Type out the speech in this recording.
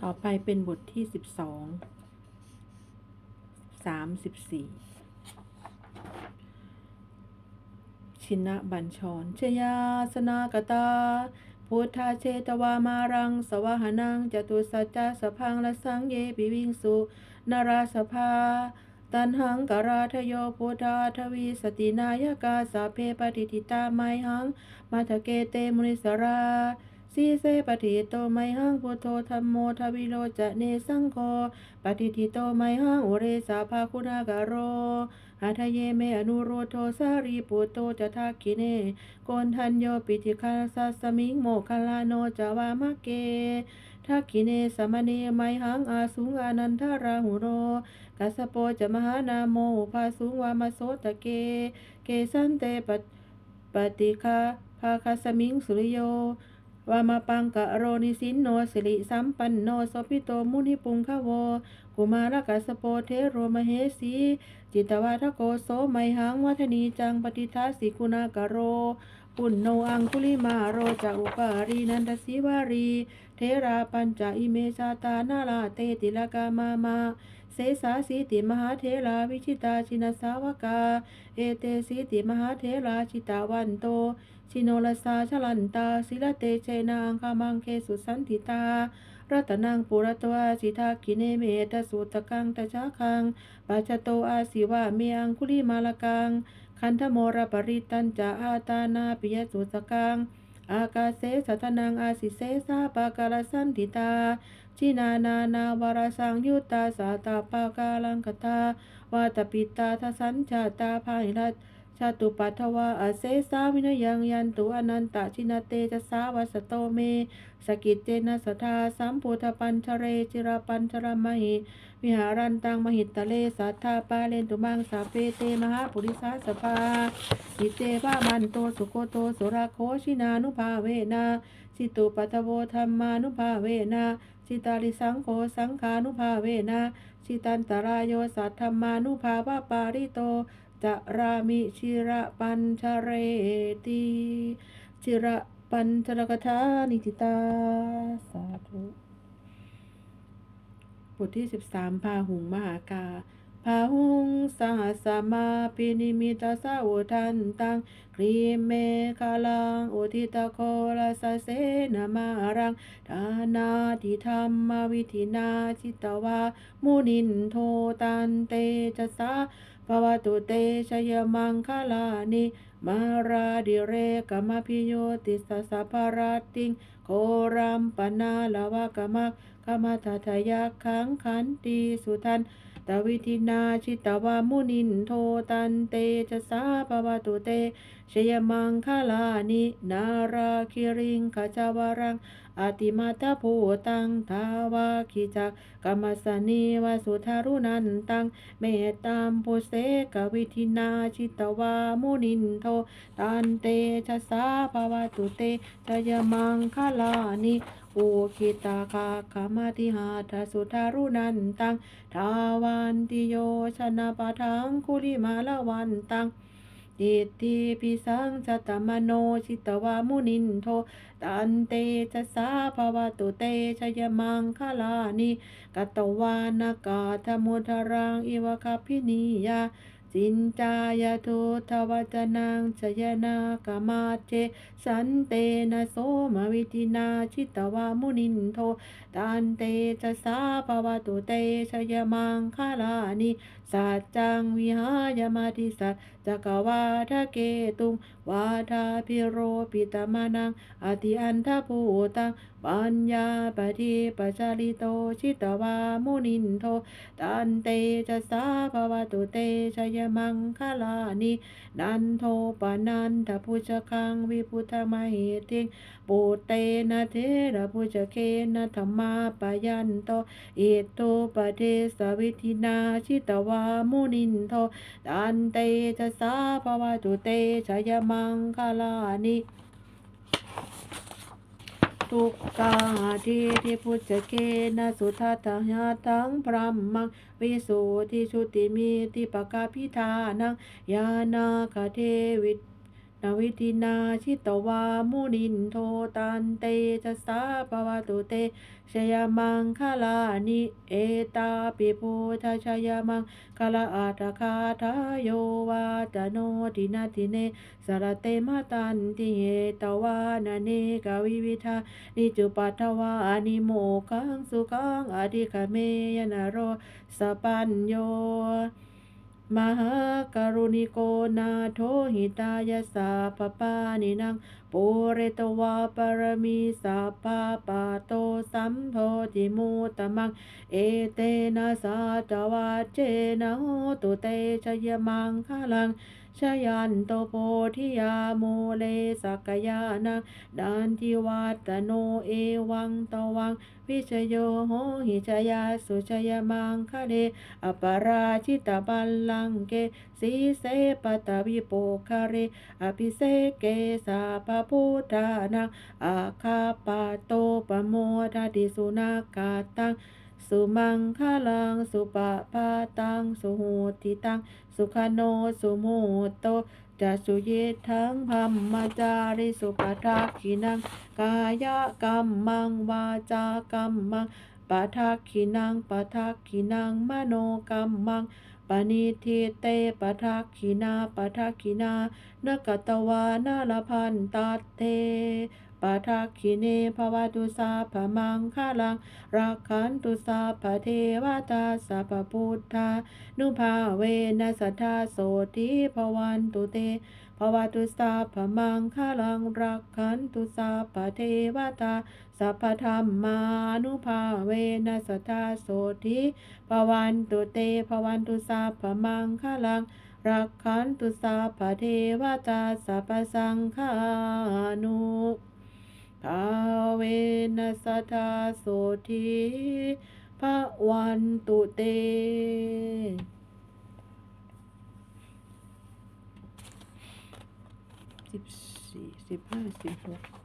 ต่อไปเป็นบทที่สิบสอง สามสิบสี่ ชินะบัญชรชยาสนากตา พุทธาเชตวามารัง สวหานังจตุสัจจะสพังละสังเยปิวิงสุนาราสภาตันหังกราทโยพุทธาทวีสตินายกาสาเพปฏิทิตาไมหัง มาทะเกเตมุนิสรา สีเสปฏิโตไมหังพุทโธธรรมโมทวิโลจะเนสังโฆปฏิทิโตไมหังอุเรสาภาคุณากโรอาทะเยเมอนุโรโทสารีปุตโตจะทักขิเนโกนทันโยปิธิคาสัสสมิงโมคลาโนจาวามะเกทักขิเนสมเนไมหังอาสุงอานันทราหุโรกัสโปจะมหานาโมภาสุงวามโสตะเก เกสันเตปปฏิคาภาคาสมิงสุริโย วามาปังกะโรนิสินโนสิริสัมปันโนสพิโตมุนิปุงคะโวกุมารกัสสโปเทโรมเหสีจิตวาทโกโสไมหังวัฒนีจังปฏิทัสสิกุณากะโร ปุณโนอังคุลิมาโรจะอุปารีนันทสิวารี เทราปัญจอิเมชาตานาลาเตติลกามามาเสสาสีติมหาเทราวิชิตาชินสาวกา เอเตสีติมหาเทราชิตาวันโต ชิโนลสาชลันตาศิลเตเชนางคามังเคสุสันติตารัตนังปุระตวาสิทาคิเนเมตสุตกังตชะคังปัจจโตอาศิวะเมียงคุลิมาลกัง คันธโมรปริตันจาอาตานาปิยสุสกัง อากาเสสัทนังอาสิเสสาปากาลสันติตา ชินานานาวารสังยุตตาสาตาปากาลังกตาวาตปิตาทสัญชาตาภายรัต ชาตุปัทวาอาเสสาวินยังยันตุอนันตชินาเตจะสาวัสโตเม สกิจเจนะสทาสัมพุทธปัญชเรจิรปัญชรมหิวิหารันตังมหิตตะเลสัทธาปาเลนตุมังสาเปเตมหาปุริสาสภาอิเตวะมันโตสุโกโตสุราโคชินานุภาเวนะสิตุปัทโวธรรมานุภาเวนะสิตาลิสังโฆสังขานุภาเวนะสิตันตรายโยสัทธรรมานุภาวะปาริโต จะรามิชิระปัญชเรติชิระปัญชรกถานิติตา สาธุบทที่ 13พาหุงมหากาพาหุงสหัสมาปินิมิตาสาอุทันตังครีเมคาลังอุทิตาโคลาสเสนามารังทานาทิธรรมวิธินาจิตวามุนินโทตันเตจสา ภวตุเตชยมังคลานิมาราดิเรกมพิโยติสสะภาราติงโครัมปนาลวะกมักขมาทัทยาขังขันตีสุทันตวิธินาชิตวามุนินโทตันเตจะสาปวตุเตชยมังคลานินาราคิริงขจาวรัง อาติมาตาภูตังทาวาคิจักกรรมสนีวาสุทารุนันตังเมตตามปุเสกวิธินาชิตวามุนินโทตันเตชะสาภวตุเตชยมังคลานิโอคิตาคาคามาติหาทสุทารุนันตังทาวันติโยชนะปะทังคุลิมาลาวันตัง อิทธิพิสังชตมโนชิตวามุนินโท ตันเตชะสาภวตุเตชยมังคลานิกตวานากาธมุทรังอิวคาพินิยา สินจายทุทวจนังชยนากามาเจสันเตนะโสมวิธินาชิตวามุนินโทตันเตชะสาภวตุเตชยมังคลานิสัจจังวิหายมาติสัจจกวาทะเกตุงวาทาพิโรปิตมานังอติอันทภูตังปัญญาปฏิปัจจาริโตชิตวามุนินโทตันเตจะสาภวตุเตชยมังคลานินันโทปนันทพุชคังวิพุทธมหิติงปุเตนะเทระพุชเคนะธรรมาปยันโตอิโตปเทสวิธินาชิตวามุนินโทตันเตจะสาภวตุเตชยมังคลานิ ทุกกาทีทิพุจเกนะสุทัตหาตังพรัมมังวิสุทธิชุติมีติปกาพิธานังยานาคเทวิต นาวิทินาชิตวามุนินโทตันเตจะสาภวตุเตชยมังคลานิเอตาปิพุทธชยมังคลาอัตคาทายโยวาตโนตินาติเนสรเตมาตันติเยตวานาเนกวิวิทานิจุปัทวานิโมกังสุขังอธิคเมยนโรสปัญโย มหากรุณิโกนาโทหิตายสาปปานินังปุเรตวาปรมีสาปาปาโตสัมโพธิมุตมัง เอเตนะสาจวาเจนะโหตุเตชยมังคลัง ชยันโตโพธิยาโมเลสักยานังดันทิวัตโนเอวังตวัง วิชโยโหหิชยาสุชยมังคะเดอปาราชิตบัลลังเกสีเสปตาวิโปคาเรอภิเสกเกสาปพุทธานังอาคาปโตปโมทติสุนากาตัง สุมังคลังสุปะปาตังสุโหติตังสุขโนสุโมโตจะสุเยทังพัมมาจาริสุปทักขินังกายกรรมมังวาจากรรมมังปทักขินังปทักขินังมโนกรรมมังปณิทิเตปทักขินาปทักขินานกตวานาลพันตัตเต ปะทักขิเนภวตุสาภมังคาลังรักขันตุสาภเทวตาสัพพุทธานุภาเวนัสทธาโสติภวันตุเตภวตุสาภมังคาลังรักขันตุสาภเทวตาสัพพธรรมานุภาเวนัสทธาโสทิภวันตุเตภวันตุสาพมังคลังรักขันตุสาพเทวตาสัพพสังฆานุ ภาเวนัสทาโสทิภวันตุเต สิบสี่สิบห้าสิบหก